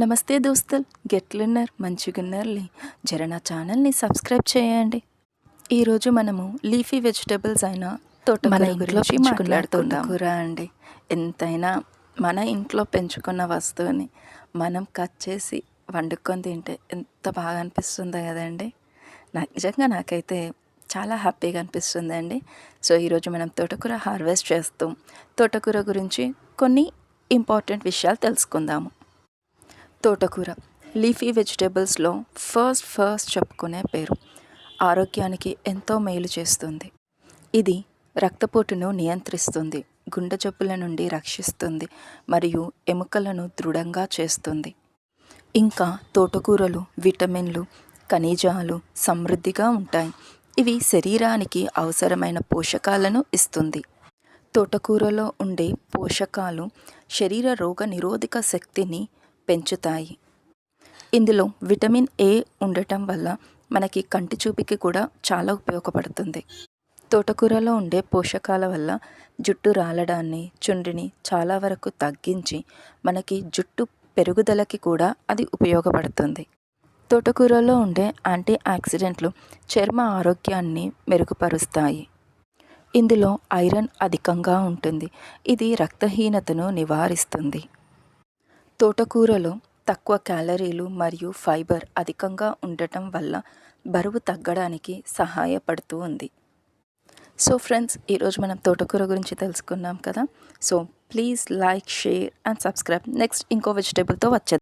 నమస్తే దోస్తులు. గెట్లున్నారు మంచిగున్నారులే జర నా ఛానల్ని సబ్స్క్రైబ్ చేయండి. ఈరోజు మనము లీఫీ వెజిటబుల్స్ అయిన తోట మన ఇంట్లో గురించి తోటకూర కూర అండి. ఎంతైనా మన ఇంట్లో పెంచుకున్న వస్తువుని మనం కట్ చేసి వండుకొని తింటే ఎంత బాగా అనిపిస్తుందో కదండి. నాకు నిజంగా నాకైతే చాలా హ్యాపీగా అనిపిస్తుంది అండి సో ఈరోజు మనం తోటకూర హార్వెస్ట్ చేస్తాం. తోటకూర గురించి కొన్ని ఇంపార్టెంట్ విషయాలు తెలుసుకుందాము. తోటకూర. లీఫీ వెజిటేబుల్స్లో ఫస్ట్ ఫస్ట్ చెప్పుకునే పేరు. ఆరోగ్యానికి ఎంతో మేలు చేస్తుంది. ఇది రక్తపోటును నియంత్రిస్తుంది గుండె జబ్బుల నుండి రక్షిస్తుంది మరియు ఎముకలను దృఢంగా చేస్తుంది. ఇంకా తోటకూరలు విటమిన్లు ఖనిజాలు సమృద్ధిగా ఉంటాయి. ఇవి శరీరానికి అవసరమైన పోషకాలను ఇస్తుంది. తోటకూరలో ఉండే పోషకాలు శరీర రోగ నిరోధక శక్తిని పెంచుతాయి. ఇందులో విటమిన్ ఏ ఉండటం వల్ల మనకి కంటి చూపుకి కూడా చాలా ఉపయోగపడుతుంది. తోటకూరలో ఉండే పోషకాల వల్ల జుట్టు రాలడాన్ని చుండ్రిని చాలా వరకు తగ్గించి మనకి జుట్టు పెరుగుదలకి కూడా అది ఉపయోగపడుతుంది. తోటకూరలో ఉండే యాంటీ ఆక్సిడెంట్లు చర్మ ఆరోగ్యాన్ని మెరుగుపరుస్తాయి. ఇందులో ఐరన్ అధికంగా ఉంటుంది. ఇది రక్తహీనతను నివారిస్తుంది. తోటకూరలో తక్కువ క్యాలరీలు మరియు ఫైబర్ అధికంగా ఉండటం వల్ల బరువు తగ్గడానికి సహాయపడుతూ ఉంది. సో ఫ్రెండ్స్ ఈరోజు మనం తోటకూర గురించి తెలుసుకున్నాం కదా. So please like share and subscribe. Next ఇంకో వెజిటేబుల్తో వచ్చేది